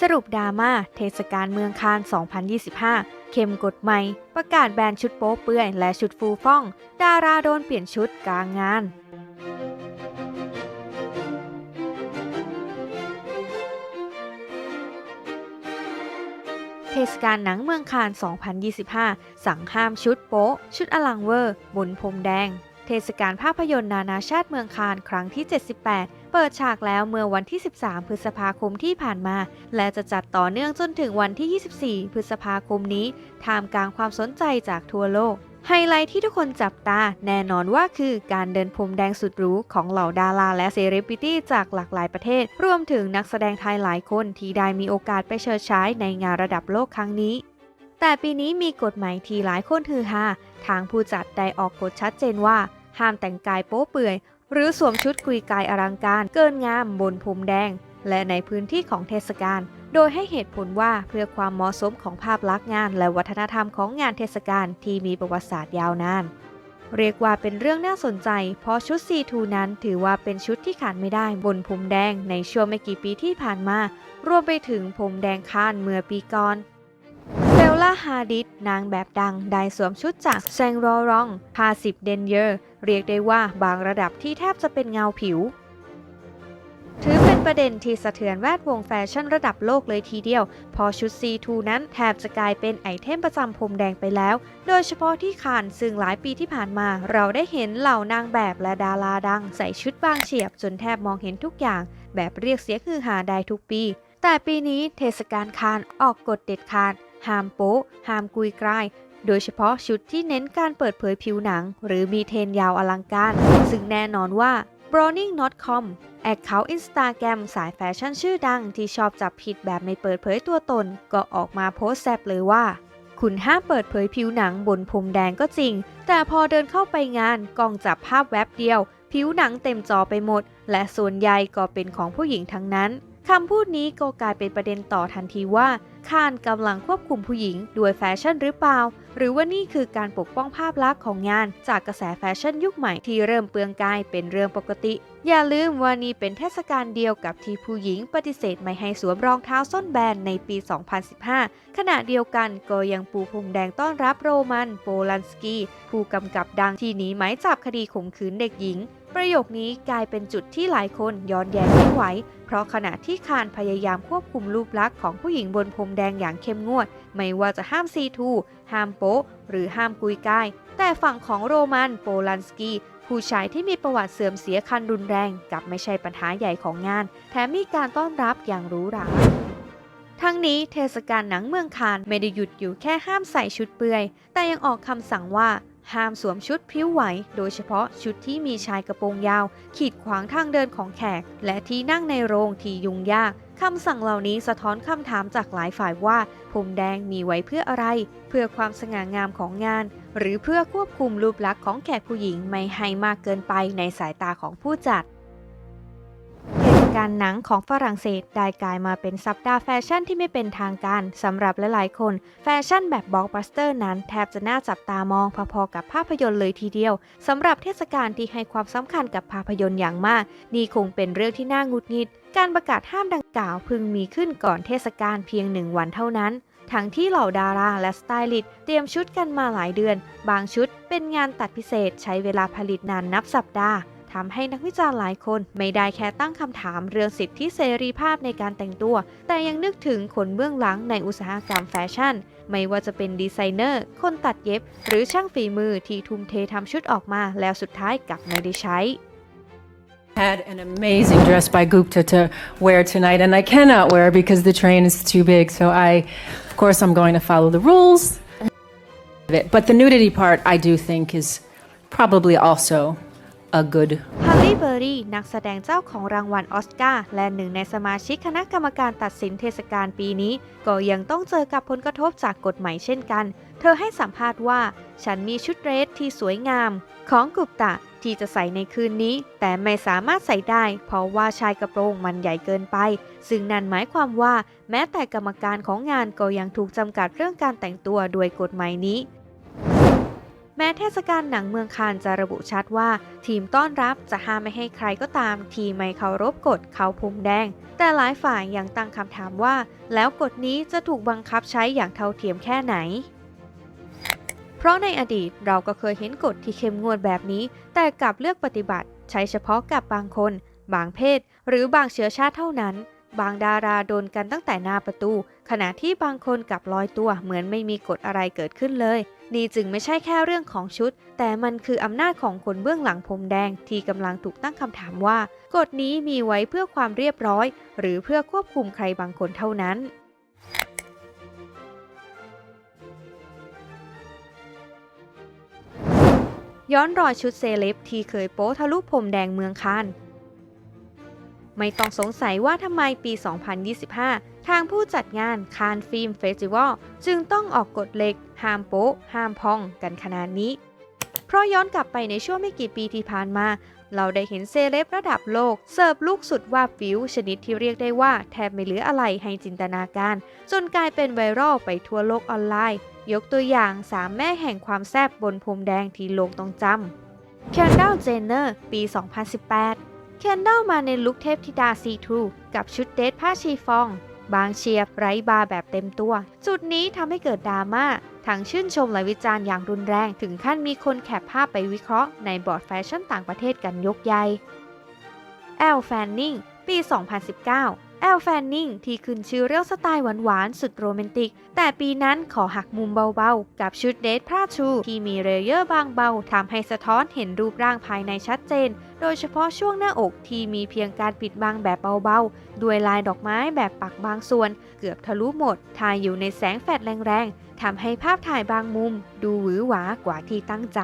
สรุปดราม่าเทศกาลเมืองคาน 2025 เข้มกฎใหม่ ประกาศแบนชุดโป๊เปื่อยและชุดฟูฟ่อง ดาราโดนเปลี่ยนชุดกลางงาน เทศกาลหนังเมืองคาน 2025 สั่งห้ามชุดโป๊ ชุดอลังเวอร์ บนพรมแดง เทศกาลภาพยนตร์นานาชาติเมืองคาน ครั้งที่ 78 เปิดฉากแล้วเมื่อวันที่ 13 พฤษภาคมที่ผ่านมา และจะจัดต่อเนื่องจนถึงวันที่ 24 พฤษภาคมนี้ท่ามกลางความสนใจจากทั่วโลก ไฮไลท์ที่ทุกคนจับตาแน่นอนว่าคือการเดินพรมแดงสุดหรูของเหล่าดาราและเซเลบริตี้จากหลากหลายประเทศ รวมถึงนักแสดงไทยหลายคนที่ได้มีโอกาสไปเชิดฉายในงานระดับโลกครั้งนี้แต่ปีนี้มีกฎใหม่ที่หลายคนฮือฮา ทางผู้จัดได้ออกกฎชัดเจนว่า ห้ามแต่งกายโป๊เปื่อย หรือสวมชุดคุยกายอลังการเกินงามบนพรมแดง และในพื้นที่ของเทศกาล โดยให้เหตุผลว่าเพื่อความเหมาะสมของภาพลักษณ์งาน และวัฒนธรรมของงานเทศกาลที่มีประวัติศาสตร์ยาวนาน เรียกว่าเป็นเรื่องน่าสนใจ เพราะชุด C2 นั้นถือว่าเป็นชุดที่ขาดไม่ได้บนพรมแดงในช่วงไม่กี่ปีที่ผ่านมารวมไปถึงพรมแดงคานเมื่อปีก่อนเบลล่าฮาดิดนางแบบดัง ได้สวมชุดจากแซงรอรองพาสิบเดนเยอร์ เรียกได้ว่าบางระดับที่แทบจะเป็นเงาผิว ถือเป็นประเด็นที่สะเทือนแวดวงแฟชั่นระดับโลกเลยทีเดียว พอชุด C2 นั้นแทบจะกลายเป็นไอเทมประจำพรมแดงไปแล้ว โดยเฉพาะที่คานซึ่งหลายปีที่ผ่านมา เราได้เห็นเหล่านางแบบและดาราดัง ใส่ชุดบางเฉียบจนแทบมองเห็นทุกอย่าง แบบเรียกเสียงฮือหาได้ทุกปี แต่ปีนี้เทศกาลคานออกกฎเด็ดขาดห้ามโป๊ห้ามกุยกลาย โดยเฉพาะชุดที่เน้นการเปิดเผยผิวหนัง หรือมีเทนยาวอลังการ ซึ่งแน่นอนว่า browning.com แอคเคาท์อินสตาแกรมสายแฟชั่นชื่อดังที่ชอบจับผิดแบบไม่เปิดเผยตัวตน ก็ออกมาโพสแซบเลยว่า คุณห้ามเปิดเผยผิวหนังบนพรมแดงก็จริง แต่พอเดินเข้าไปงานกล้องจับภาพแวบเดียว ผิวหนังเต็มจอไปหมด และส่วนใหญ่ก็เป็นของผู้หญิงทั้งนั้น คำพูดนี้ก็กลายเป็นประเด็นต่อทันทีว่าคานกำลังควบคุมผู้หญิงด้วยแฟชั่นหรือเปล่า หรือว่านี่คือการปกป้องภาพลักษณ์ของงาน จากกระแสแฟชั่นยุคใหม่ที่เริ่มเปลืองกายเป็นเรื่องปกติ อย่าลืมว่านี่เป็นเทศกาลเดียวกับที่ผู้หญิงปฏิเสธไม่ให้สวมรองเท้าส้นแบนในปี 2015 ขณะเดียวกันก็ยังปูพรมแดงต้อนรับโรมัน โปลันสกี ผู้กำกับดังที่หนีหมายจับคดีข่มขืนเด็กหญิง ประโยคนี้กลายเป็นจุดที่หลายคนย้อนแย้งไม่ไหว เพราะขณะที่คานพยายามควบคุมรูปลักษณ์ของผู้หญิงบนพรมแดงอย่างเข้มงวด ไม่ว่าจะห้ามซีทู ห้ามโป๊หรือห้ามกุยกาย แต่ฝั่งของโรมันโปลันสกีผู้ชายที่มีประวัติเสื่อมเสียคันรุนแรงกลับไม่ใช่ปัญหาใหญ่ของงาน แถมมีการต้อนรับอย่างหรูหราทั้งนี้เทศกาลหนังเมืองคานไม่ได้หยุดอยู่แค่ห้ามใส่ชุดเปลือย แต่ยังออกคำสั่งว่า ห้ามสวมชุดพริ้วไหว โดยเฉพาะชุดที่มีชายกระโปรงยาว ขีดขวางทางเดินของแขก และที่นั่งในโรงที่ยุ่งยากคำสั่งเหล่านี้สะท้อนคำถามจากหลายฝ่ายว่าพรมแดงมีไว้เพื่ออะไร เพื่อความสง่างามของงาน หรือเพื่อควบคุมรูปลักษณ์ของแขกผู้หญิงไม่ให้มากเกินไปในสายตาของผู้จัด กาลหนังของฝรั่งเศสได้กลายมาเป็นสัปดาห์แฟชั่นที่ไม่เป็นทางการสำหรับหลายๆคน แฟชั่นแบบบล็อกบัสเตอร์นั้นแทบจะน่าจับตามองพอๆกับภาพยนตร์เลยทีเดียวสำหรับเทศกาลที่ให้ความสำคัญกับภาพยนตร์อย่างมาก นี่คงเป็นเรื่องที่น่าหงุดหงิด การประกาศห้ามดังกล่าวพึงมีขึ้นก่อนเทศกาลเพียงหนึ่งวันเท่านั้นทั้งที่เหล่าดาราและสไตลิสต์เตรียมชุดกันมาหลายเดือน บางชุดเป็นงานตัดพิเศษใช้เวลาผลิตนานนับสัปดาห์ ทำให้นักวิจารณ์หลายคน ไม่ได้แค่ตั้งคำถามเรื่องสิทธิเสรีภาพในการแต่งตัว แต่ยังนึกถึงคนเบื้องหลังในอุตสาหกรรมแฟชั่น ไม่ว่าจะเป็นดีไซเนอร์ คนตัดเย็บ หรือช่างฝีมือที่ทุ่มเททำชุดออกมาแล้วสุดท้ายกลับไม่ได้ใช้ had an amazing dress by Gupta to wear tonight, and I cannot wear because the train is too big. So I, of course, I'm going to follow the rules. But the nudity part, I do think, is probably also a good ฮาร์ลีเบอรี่นักแสดงเจ้าของรางวัลออสการ์และหนึ่งในสมาชิกคณะกรรมการตัดสินเทศกาลปีนี้ ก็ยังต้องเจอกับผลกระทบจากกฎหมายเช่นกัน เธอให้สัมภาษณ์ว่า ฉันมีชุดเดรสที่สวยงาม ของกุปตะที่จะใส่ในคืนนี้ แต่ไม่สามารถใส่ได้ เพราะว่าชายกระโปรงมันใหญ่เกินไป ซึ่งนั่นหมายความว่า แม้แต่กรรมการของงานก็ยังถูกจำกัดเรื่องการแต่งตัวด้วยกฎหมายนี้ แม้เทศกาลหนังเมืองคานจะระบุชัดว่า ทีมต้อนรับจะห้ามไม่ให้ใครก็ตามที่ไม่เคารพกฎเขาพรมแดง แต่หลายฝ่ายยังตั้งคำถามว่า แล้วกฎนี้จะถูกบังคับใช้อย่างเท่าเทียมแค่ไหน เพราะในอดีตเราก็เคยเห็นกฎที่เข้มงวดแบบนี้ แต่กลับเลือกปฏิบัติ ใช้เฉพาะกับบางคน บางเพศ หรือบางเชื้อชาติเท่านั้นบางดาราโดนกันตั้งแต่หน้าประตู ขณะที่บางคนกลับลอยตัวเหมือนไม่มีกฎอะไรเกิดขึ้นเลย นี่จึงไม่ใช่แค่เรื่องของชุด แต่มันคืออำนาจของคนเบื้องหลังพรมแดงที่กำลังถูกตั้งคำถามว่า กฎนี้มีไว้เพื่อความเรียบร้อย หรือเพื่อควบคุมใครบางคนเท่านั้นย้อนรอยชุดเซเลบที่เคยโป๊ทะลุพรมแดงเมืองคานไม่ต้องสงสัยว่าทำไมปี 2025 ทางผู้จัดงานคานฟิล์มเฟสติวัลจึงต้องออกกฎเหล็ก ห้ามโป๊ะ ห้ามพองกันขนาดนี้ เพราะย้อนกลับไปในช่วงไม่กี่ปีที่ผ่านมา เราได้เห็นเซเลบระดับโลก เสิร์ฟลูกสุดว่าบวิวชนิดที่เรียกได้ว่าแทบไม่เหลืออะไรให้จินตนาการ จนกลายเป็นไวรัลไปทั่วโลกออนไลน์ ยกตัวอย่างสามแม่แห่งความแซ่บบนพรมแดงที่โลกต้องจำแคนด l ลเจเนอร์ปี 2018 แคนด l ลมาในลุคเทพธิดาซีทรูกับชุดเดทผ้าชีฟอง บางเชียร์ไร้บาร์แบบเต็มตัว จุดนี้ทำให้เกิดดราม่าทั้งชื่นชมและวิจารณ์อย่างรุนแรง ถึงขั้นมีคนแคปภาพไปวิเคราะห์ในบอร์ดแฟชั่นต่างประเทศกันยกใหญ่แอลแฟนนิงปี 2019 แอลแฟนนิงที่ขึ้นชื่อเรื่องสไตล์หวานๆ สุดโรแมนติก แต่ปีนั้นขอหักมุมเบาๆ กับชุดเดทพราชู ที่มีเรเยอร์บางเบาทำให้สะท้อนเห็นรูปร่างภายในชัดเจน โดยเฉพาะช่วงหน้าอกที่มีเพียงการปิดบังแบบเบาๆ ด้วยลายดอกไม้แบบปักบางส่วน เกือบทะลุหมดถ่ายอยู่ในแสงแฟลชแรงๆทำให้ภาพถ่ายบางมุม ดูหวือหวากว่าที่ตั้งใจ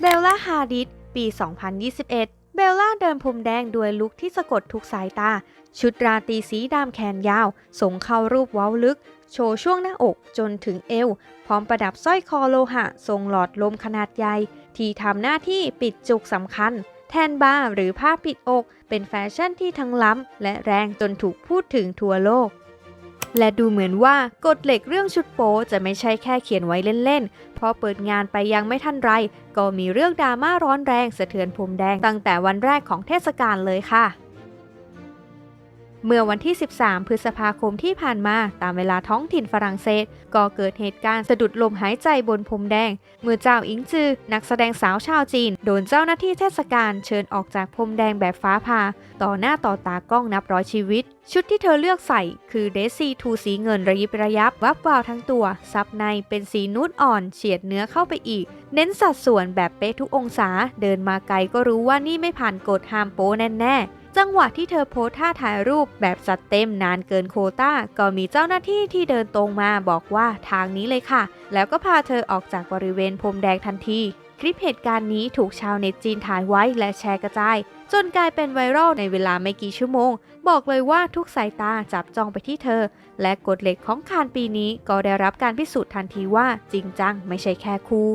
เบลล่าฮาดิดปี 2021 เบลล่าเดินพรมแดงด้วยลุคที่สะกดทุกสายตา ชุดราตรีสีดำแขนยาว ส่งเข้ารูปเว้าลึก โชว์ช่วงหน้าอกจนถึงเอว พร้อมประดับสร้อยคอโลหะ ทรงหลอดลมขนาดใหญ่ ที่ทำหน้าที่ปิดจุกสำคัญ แทนบาร์หรือผ้าปิดอก เป็นแฟชั่นที่ทั้งล้ำและแรงจนถูกพูดถึงทั่วโลก และดูเหมือนว่ากฎเหล็กเรื่องชุดโป๊จะไม่ใช่แค่เขียนไว้เล่นๆ เพราะเปิดงานไปยังไม่ทันไร ก็มีเรื่องดราม่าร้อนแรงสะเทือนพรมแดงตั้งแต่วันแรกของเทศกาลเลยค่ะ เมื่อวันที่ 13 พฤษภาคมที่ผ่านมาตามเวลาท้องถิ่นฝรั่งเศส ก็เกิดเหตุการณ์สะดุดลมหายใจบนพรมแดง เมื่อเจ้าอิงจือ นักแสดงสาวชาวจีน โดนเจ้าหน้าที่เทศกาลเชิญออกจากพรมแดงแบบฟ้าผ่าต่อหน้าต่อตากล้องนับร้อยชีวิต ชุดที่เธอเลือกใส่คือเดซี่ทูสีเงินระยิบระยับ วับวาวทั้งตัว ซับในเป็นสีนูดอ่อน เฉียดเนื้อเข้าไปอีก เน้นสัดส่วนแบบเป๊ะทุกองศา เดินมาไกลก็รู้ว่านี่ไม่ผ่านกฎห้ามโป้แน่ๆ จังหวะที่เธอโพสท่าถ่ายรูปแบบจัดเต็มนานเกินโคตาก็มีเจ้าหน้าที่ที่เดินตรงมาบอกว่าทางนี้เลยค่ะ แล้วก็พาเธอออกจากบริเวณพรมแดงทันที คลิปเหตุการณ์นี้ถูกชาวเน็ตจีนถ่ายไว้และแชร์กระจาย จนกลายเป็นไวรัลในเวลาไม่กี่ชั่วโมง บอกเลยว่าทุกสายตาจับจ้องไปที่เธอ และกฎเหล็กของคานปีนี้ก็ได้รับการพิสูจน์ทันทีว่าจริงจังไม่ใช่แค่คูล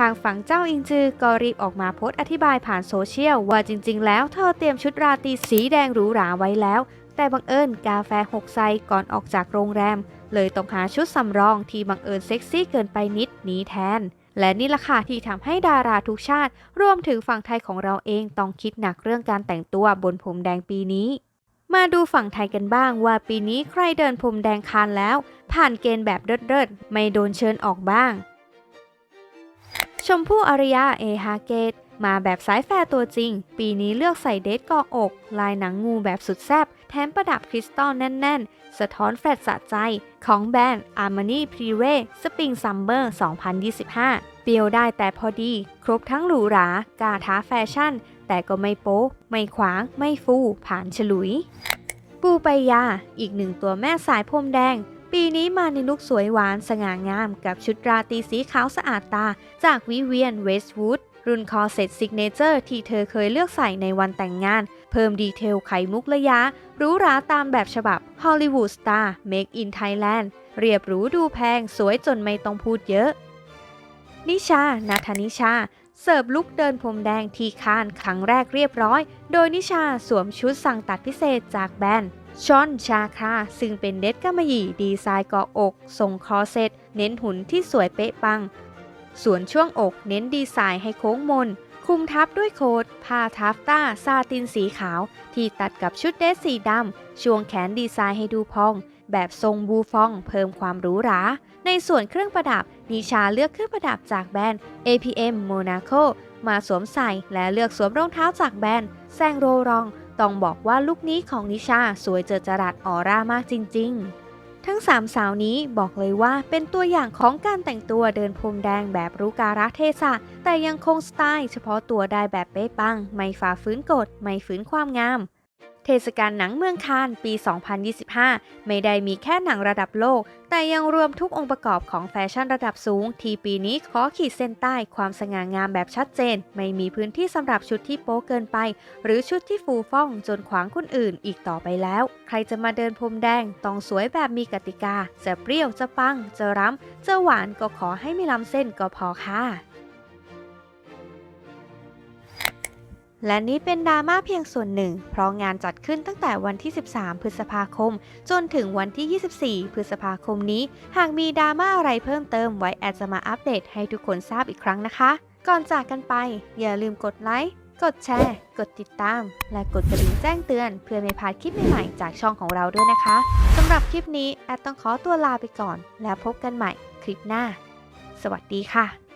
ทางฝั่งเจ้าอิงจือก็รีบออกมาโพสต์อธิบายผ่านโซเชียล ว่าจริง ๆ แล้วเธอเตรียมชุดราตรีสีแดงหรูหราไว้แล้ว แต่บังเอิญกาแฟหกไซก่อนออกจากโรงแรม เลยต้องหาชุดสำรองที่บังเอิญเซ็กซี่เกินไปนิดนี้แทน และนี่ละค่ะที่ทำให้ดาราทุกชาติ รวมถึงฝั่งไทยของเราเองต้องคิดหนักเรื่องการแต่งตัวบนพรมแดงปีนี้มาดูฝั่งไทยกันบ้างว่าปีนี้ใครเดินพรมแดงคานแล้ว ผ่านเกณฑ์แบบเดิดๆไม่โดนเชิญออกบ้าง มพู่อารยาเอฮาเกต มาแบบสายแฟร์ตัวจริง ปีนี้เลือกใส่เดทกออก ลายหนังงูแบบสุดแซ่บแถมประดับคริสตัลแน่น ๆ สะท้อนแฟลตสะใจ ของแบรนด์ Armani Privé Spring Summer 2025 เปรียวได้แต่พอดี ครบทั้งหรูหรากาท้าแฟชั่น แต่ก็ไม่โป๊ไม่ขวาง ไม่ฟู ผ่านฉลุย ปูไปยา อีกหนึ่งตัวแม่สายพรมแดง ปีนี้มาในลุคสวยหวานสง่างามกับชุดราตรีสีขาวสะอาดตา จากวิเวียนเวสต์วูดรุ่นคอเซ็ตซิกเนเจอร์ที่เธอเคยเลือกใส่ในวันแต่งงาน เพิ่มดีเทลไขมุกระยะหรูหราตามแบบฉบับฮอลลีวูดสตาร์ Make in Thailand เรียบหรูดูแพงสวยจนไม่ต้องพูดเยอะ นิชา นาธานิชา เสิร์ฟลุกเดินพรมแดงทีคานครั้งแรกเรียบร้อย โดยนิชาสวมชุดสั่งตัดพิเศษจากแบรนด์ ชอนชาคาซึ่งเป็นเด็ดกำมยีดีไซน์เกาะอก ทรงคอเซ็ตเน้นหุ่นที่สวยเป๊ะปัง ส่วนช่วงอกเน้นดีไซน์ให้โค้งมน คุมทับด้วยโค้ทผ้าทัฟต้าซาตินสีขาว ที่ตัดกับชุดเดรสสีดำ ช่วงแขนดีไซน์ให้ดูพอง แบบทรงบูฟองเพิ่มความหรูหรา ในส่วนเครื่องประดับ นิชาเลือกเครื่องประดับจากแบรนด์ APM Monaco มาสวมใส่และเลือกสวมรองเท้าจากแบรนด์แซงโรรอง ต้องบอกว่าลูกนี้ของนิชาสวยเจิดจรัสออร่ามากจริง ๆ ทั้งสามสาวนี้บอกเลยว่าเป็นตัวอย่างของการแต่งตัวเดินพรมแดงแบบรู้การะเทศะ แต่ยังคงสไตล์เฉพาะตัวได้แบบเป๊ะปัง ไม่ฝ่าฝืนกฎ ไม่ฝืนความงาม เทศกาลหนังเมืองคานปี 2025 ไม่ได้มีแค่หนังระดับโลก แต่ยังรวมทุกองค์ประกอบของแฟชั่นระดับสูง ที่ปีนี้ขอขีดเส้นใต้ความสง่างามแบบชัดเจน ไม่มีพื้นที่สำหรับชุดที่โป๊เกินไป หรือชุดที่ฟูฟ่องจนขวางคนอื่นอีกต่อไปแล้ว ใครจะมาเดินพรมแดง ต้องสวยแบบมีกติกา จะเปรี้ยวจะปัง จะร้ำจะหวานก็ขอให้ไม่ล้ำเส้นก็พอค่ะ และนี่เป็นดราม่าเพียงส่วนหนึ่ง เพราะงานจัดขึ้นตั้งแต่วันที่ 13 พฤษภาคม จนถึงวันที่ 24 พฤษภาคมนี้ หากมีดราม่าอะไรเพิ่มเติมไว้แอดจะมาอัปเดตให้ทุกคนทราบอีกครั้งนะคะ ก่อนจากกันไป อย่าลืมกดไลค์ กดแชร์ กดติดตาม และกดกระดิ่งแจ้งเตือน เพื่อไม่พลาดคลิปใหม่ๆจากช่องของเราด้วยนะคะสำหรับคลิปนี้แอดต้องขอตัวลาไปก่อน แล้วพบกันใหม่คลิปหน้า สวัสดีค่ะ